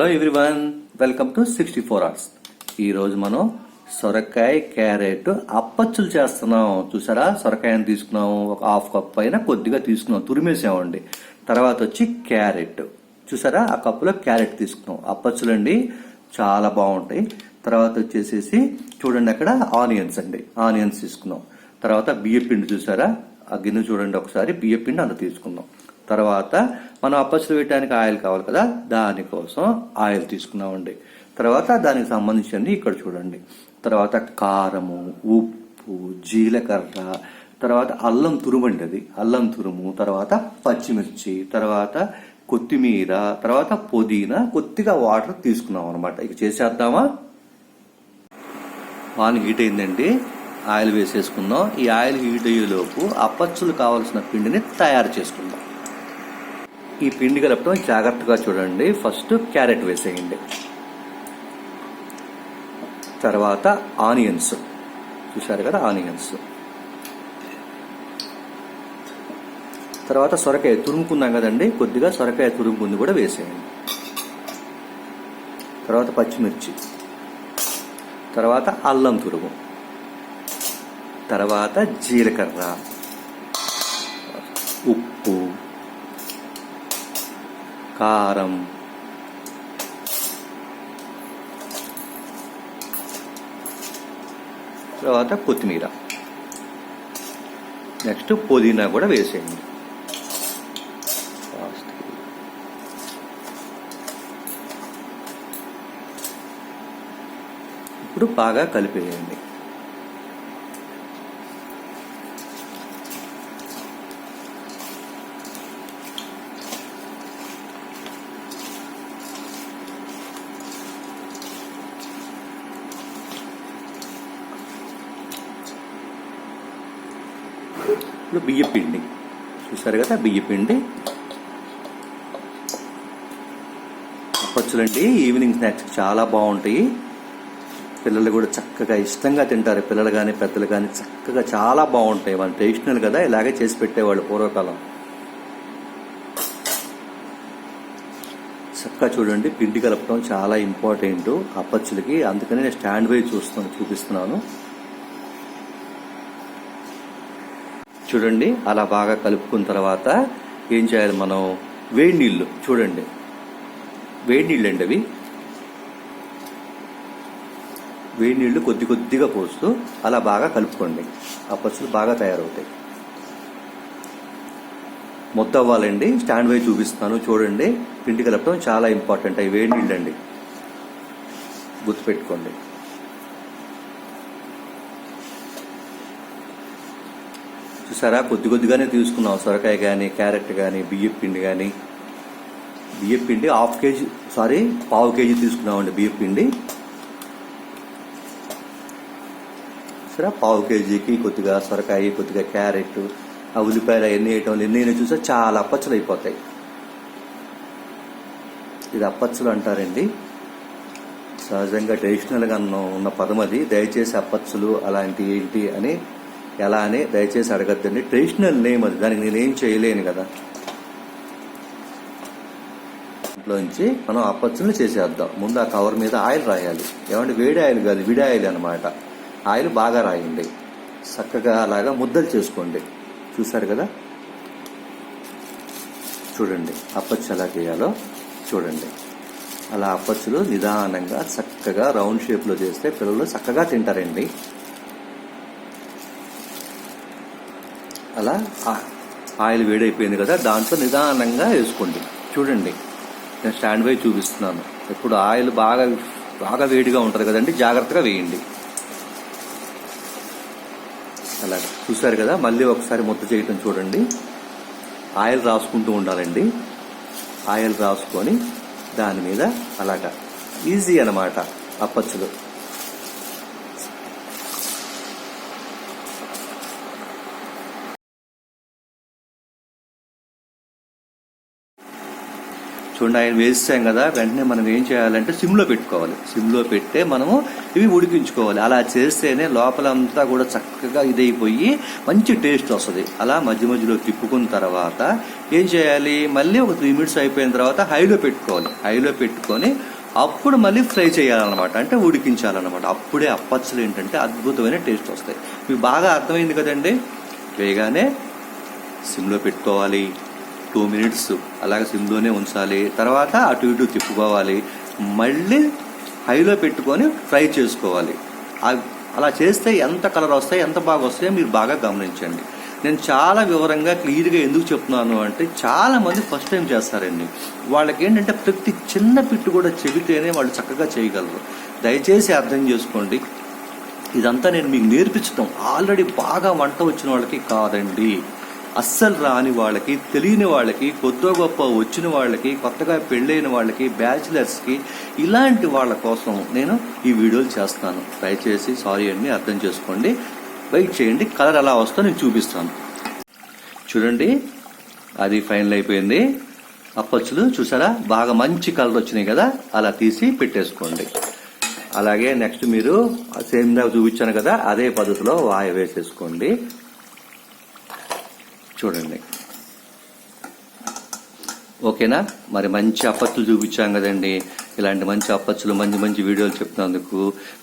Hello everyone welcome to sixty four hours ఈరోజు మనం సొరకాయ క్యారెట్ అప్పచ్చులు చేస్తున్నాం. చూసారా? సొరకాయని తీసుకున్నాం. ఒక హాఫ్ కప్ పైన కొద్దిగా తీసుకున్నాం. తురిమేసామండి. తర్వాత వచ్చి క్యారెట్. చూసారా? ఆ కప్పులో క్యారెట్ తీసుకున్నాం. అప్పచ్చులు అండి చాలా బాగుంటాయి. తర్వాత వచ్చేసేసి చూడండి అక్కడ ఆనియన్స్ అండి. ఆనియన్స్ తీసుకున్నాం. తర్వాత బియ్య పిండి చూసారా? ఆ గిన్నె చూడండి ఒకసారి. బియ్య పిండి అంత తీసుకుందాం తర్వాత మనం అప్పచ్చులు వేయడానికి ఆయిల్ కావాలి కదా దానికోసం ఆయిల్ తీసుకున్నామండి. తర్వాత దానికి సంబంధించినవి ఇక్కడ చూడండి. తర్వాత కారము ఉప్పు జీలకర్ర తర్వాత అల్లం తురుము అండి అది. అల్లం తురుము తర్వాత పచ్చిమిర్చి తర్వాత కొత్తిమీర తర్వాత పుదీనా కొద్దిగా వాటర్ తీసుకున్నాం అనమాట ఇక చేసేద్దామా? పాన్ హీట్ అయిందండి. ఆయిల్ వేసేసుకుందాం. ఈ ఆయిల్ హీట్ అయ్యేలోపు అప్పచ్చులు కావాల్సిన పిండిని తయారు చేసుకుందాం. ఈ పిండి కలపడం జాగ్రత్తగా చూడండి. ఫస్ట్ క్యారెట్ వేసేయండి. తర్వాత ఆనియన్స్. చూశారు కదా ఆనియన్స్. తర్వాత సొరకాయ తురుముకున్నాం కదండి. కొద్దిగా సొరకాయ తురుముకుంది కూడా వేసేయండి. తర్వాత పచ్చిమిర్చి. తర్వాత అల్లం తురుము. తర్వాత జీలకర్ర. ఉప్పు. కారం తర్వాత కొత్తిమీర. నెక్స్ట్ పుదీనా కూడా వేసేయండి. ఇప్పుడు బాగా కలిపేయండి. ఇప్పుడు బియ్య పిండి. చూసారు కదా బియ్య పిండి? అప్పచ్చులండి ఈవినింగ్ స్నాక్స్ చాలా బాగుంటాయి. పిల్లలు కూడా చక్కగా ఇష్టంగా తింటారు. పిల్లలు కానీ పెద్దలు కానీ చక్కగా చాలా బాగుంటాయి. వాళ్ళు ట్రెడిషనల్ కదా ఇలాగే చేసి పెట్టేవాళ్ళు పూర్వకాలం. చక్కగా చూడండి పిండి కలపడం చాలా ఇంపార్టెంట్ అప్పచ్చులకి అందుకని నేను స్టాండ్ బై చూస్తాను చూపిస్తున్నాను. చూడండి. అలా బాగా కలుపుకున్న తర్వాత ఏం చేయాలి మనం? వేడి నీళ్ళు. చూడండి. వేడి నీళ్ళు అండి అవి. వేడి నీళ్ళు కొద్ది కొద్దిగా పోస్తూ అలా బాగా కలుపుకోండి. ఆ పచ్చులు బాగా తయారవుతాయి. మొత్తం అవ్వాలండి. స్టాండ్ వై చూపిస్తాను చూడండి. పిండి కలపడం చాలా ఇంపార్టెంట్. అవి వేడి నీళ్ళు అండి. గుర్తుపెట్టుకోండి. చూసారా? కొద్ది కొద్దిగానే తీసుకున్నాం. సొరకాయ కానీ క్యారెట్ కానీ బియ్యం పిండి కానీ బియ్యం పిండి హాఫ్ కేజీ సారీ పావు కేజీ తీసుకున్నామండి బియ్యం పిండి. సరే పావు కేజీకి కొద్దిగా సొరకాయ కొద్దిగా క్యారెట్ ఆ ఉల్లిపాయలు ఎన్ని వేయటం ఎన్ని అయినా చూసా చాలా అప్పచ్చలు అయిపోతాయి ఇది అప్పచ్చులు అంటారండి. సహజంగా ట్రెడిషనల్గా ఉన్న పదం అది. దయచేసి అప్పచ్చులు అలాంటి ఏంటి అని ఎలా అని దయచేసి అడగద్దండి. ట్రెడిషనల్ నేమ్ అది. దానికి నేనేం చేయలేను కదా. ఇంట్లోంచి మనం అప్పచ్చులు చేసేద్దాం. ముందు ఆ కవర్ మీద ఆయిల్ రాయాలి. ఏమంటే వేడి ఆయిల్ కాదు విడి ఆయిల్ అనమాట ఆయిల్ బాగా రాయండి. చక్కగా అలాగా ముద్దలు చేసుకోండి. చూసారు కదా? చూడండి. అప్పచ్చు ఎలా చేయాలో చూడండి. అలా అప్పచ్చులు నిదానంగా చక్కగా రౌండ్ షేప్లో చేస్తే పిల్లలు చక్కగా తింటారండి. అలా ఆయిల్ వేడైపోయింది కదా దాంట్లో నిదానంగా వేసుకోండి. చూడండి. నేను స్టాండ్ బై చూపిస్తున్నాను. ఇప్పుడు ఆయిల్ బాగా బాగా వేడిగా ఉంటుంది కదండి జాగ్రత్తగా వేయండి. అలా చూసారు కదా మళ్ళీ ఒకసారి ముద్ద చేయటం చూడండి. ఆయిల్ రాసుకుంటూ ఉండాలండి. ఆయిల్ రాసుకొని దాని మీద అలాగా ఈజీ అనమాట అప్పచ్చులు. చూడండి ఆయన వేసాం కదా వెంటనే మనం ఏం చేయాలంటే సిమ్లో పెట్టుకోవాలి. సిమ్లో పెట్టే మనము ఇవి ఉడికించుకోవాలి. అలా చేస్తేనే లోపలంతా కూడా చక్కగా ఇదైపోయి మంచి టేస్ట్ వస్తుంది. అలా మధ్య మధ్యలో తిప్పుకున్న తర్వాత ఏం చేయాలి? మళ్ళీ ఒక త్రీ మినిట్స్ అయిపోయిన తర్వాత హైలో పెట్టుకోవాలి. హైలో పెట్టుకొని అప్పుడు మళ్ళీ ఫ్రై చేయాలన్నమాట. అంటే ఉడికించాలన్నమాట. అప్పుడే అప్పచ్చులు ఏంటంటే అద్భుతమైన టేస్ట్ వస్తాయి. మీకు బాగా అర్థమైంది కదండి? వేయగానే సిమ్లో పెట్టుకోవాలి. టూ మినిట్స్ అలాగే సిమ్లోనే ఉంచాలి. తర్వాత అటు ఇటు తిప్పుకోవాలి. మళ్ళీ హైలో పెట్టుకొని ఫ్రై చేసుకోవాలి. అలా చేస్తే ఎంత కలర్ వస్తాయి ఎంత బాగా వస్తాయో మీరు బాగా గమనించండి. నేను చాలా వివరంగా క్లియర్గా ఎందుకు చెప్తున్నాను అంటే చాలామంది ఫస్ట్ టైం చేస్తారండి. వాళ్ళకి ఏంటంటే ప్రతి చిన్న పిట్టు కూడా చెబితేనే వాళ్ళు చక్కగా చేయగలరు. దయచేసి అర్థం చేసుకోండి. ఇదంతా నేను మీకు నేర్పించడం ఆల్రెడీ బాగా వంట వచ్చిన వాళ్ళకి కాదండి. అస్సలు రాని వాళ్ళకి తెలియని వాళ్ళకి కొద్దో గొప్ప వచ్చిన వాళ్ళకి కొత్తగా పెళ్ళైన వాళ్ళకి బ్యాచిలర్స్కి ఇలాంటి వాళ్ళ కోసం నేను ఈ వీడియోలు చేస్తాను. దయచేసి సారీ అండి అర్థం చేసుకోండి. వెయిట్ చేయండి కలర్ ఎలా వస్తా నేను చూపిస్తాను. చూడండి అది ఫైనల్ అయిపోయింది. అప్పచ్చులు చూసారా? బాగా మంచి కలర్ వచ్చినాయి కదా? అలా తీసి పెట్టేసుకోండి. అలాగే నెక్స్ట్ మీరు సేమ్ చూపించాను కదా అదే పద్ధతిలో వాయ వేసేసుకోండి. చూడండి. ఓకేనా? మరి మంచి అప్పచ్చులు చూపించాం కదండి. ఇలాంటి మంచి అప్పచ్చులు మంచి మంచి వీడియోలు చెప్తున్నందుకు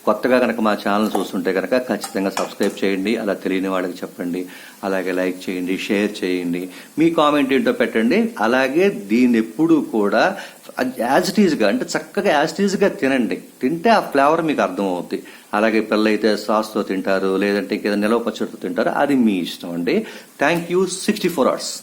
కొత్తగా కనుక మా ఛానల్ చూస్తుంటే కనుక ఖచ్చితంగా సబ్స్క్రైబ్ చేయండి అలా తెలియని వాళ్ళకి చెప్పండి. అలాగే లైక్ చేయండి షేర్ చేయండి. మీ కామెంట్ ఏంటో పెట్టండి. అలాగే దీన్ని ఎప్పుడూ కూడా యాజ్ టీజ్గా అంటే చక్కగా యాజ్ టీజ్గా తినండి. తింటే ఆ ఫ్లేవర్ మీకు అర్థమవుద్ది. అలాగే పిల్లలైతే సాస్తో తింటారు లేదంటే ఇంకేదో నిలవ పచ్చడితో తింటారు అది మీ ఇష్టం అండి. Thank you sixty four hours.